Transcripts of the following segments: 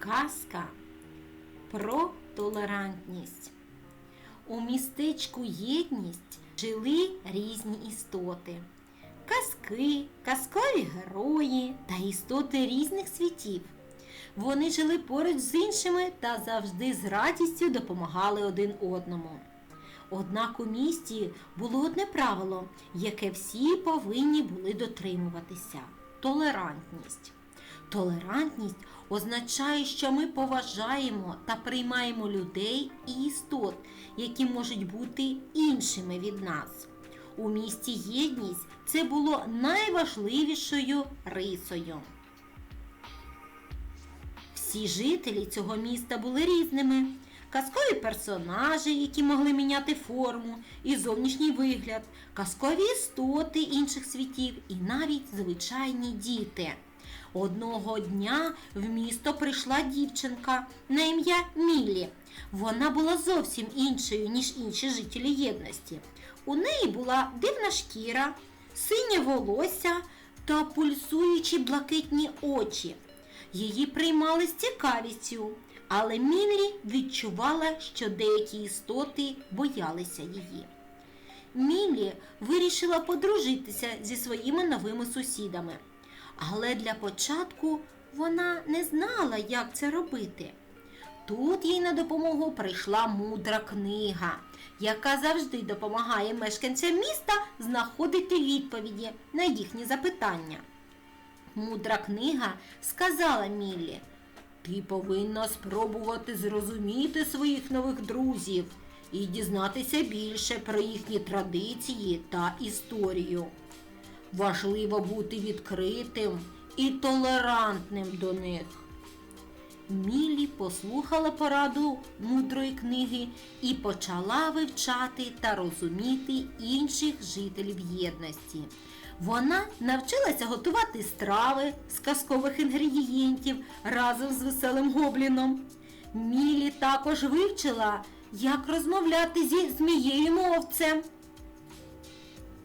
Казка про толерантність. У містечку єдність жили різні істоти. Казки, казкові герої та істоти різних світів. Вони жили поруч з іншими та завжди з радістю допомагали один одному. Однак у місті було одне правило, яке всі повинні були дотримуватися толерантність. Толерантність означає, що ми поважаємо та приймаємо людей і істот, які можуть бути іншими від нас. У місті єдність це було найважливішою рисою. Всі жителі цього міста були різними. Казкові персонажі, які могли міняти форму і зовнішній вигляд, казкові істоти інших світів і навіть звичайні діти. Одного дня в місто прийшла дівчинка на ім'я Мілі. Вона була зовсім іншою, ніж інші жителі єдності. У неї була дивна шкіра, синє волосся та пульсуючі блакитні очі. Її приймали з цікавістю, але Міллі відчувала, що деякі істоти боялися її. Міллі вирішила подружитися зі своїми новими сусідами. Але для початку вона не знала, як це робити. Тут їй на допомогу прийшла мудра книга, яка завжди допомагає мешканцям міста знаходити відповіді на їхні запитання. Мудра книга сказала Міллі, ти повинна спробувати зрозуміти своїх нових друзів і дізнатися більше про їхні традиції та історію. Важливо бути відкритим і толерантним до них. Мілі послухала пораду мудрої книги і почала вивчати та розуміти інших жителів єдності. Вона навчилася готувати страви з казкових інгредієнтів разом з веселим гобліном. Мілі також вивчила, як розмовляти зі змією мовцем.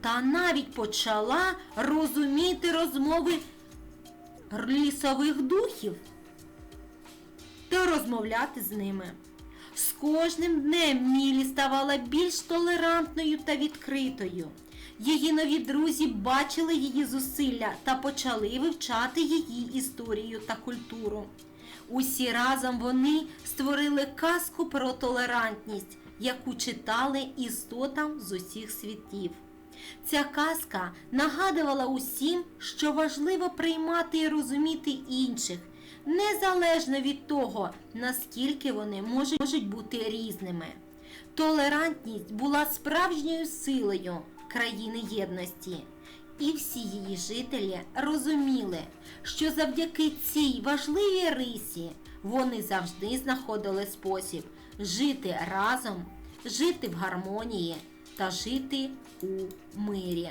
Та навіть почала розуміти розмови лісових духів та розмовляти з ними. З кожним днем Мілі ставала більш толерантною та відкритою. Її нові друзі бачили її зусилля та почали вивчати її історію та культуру. Усі разом вони створили казку про толерантність, яку читали істотам з усіх світів. Ця казка нагадувала усім, що важливо приймати і розуміти інших, незалежно від того, наскільки вони можуть, бути різними. Толерантність була справжньою силою країни єдності, і всі її жителі розуміли, що завдяки цій важливій рисі вони завжди знаходили спосіб жити разом, жити в гармонії та жити у мирі.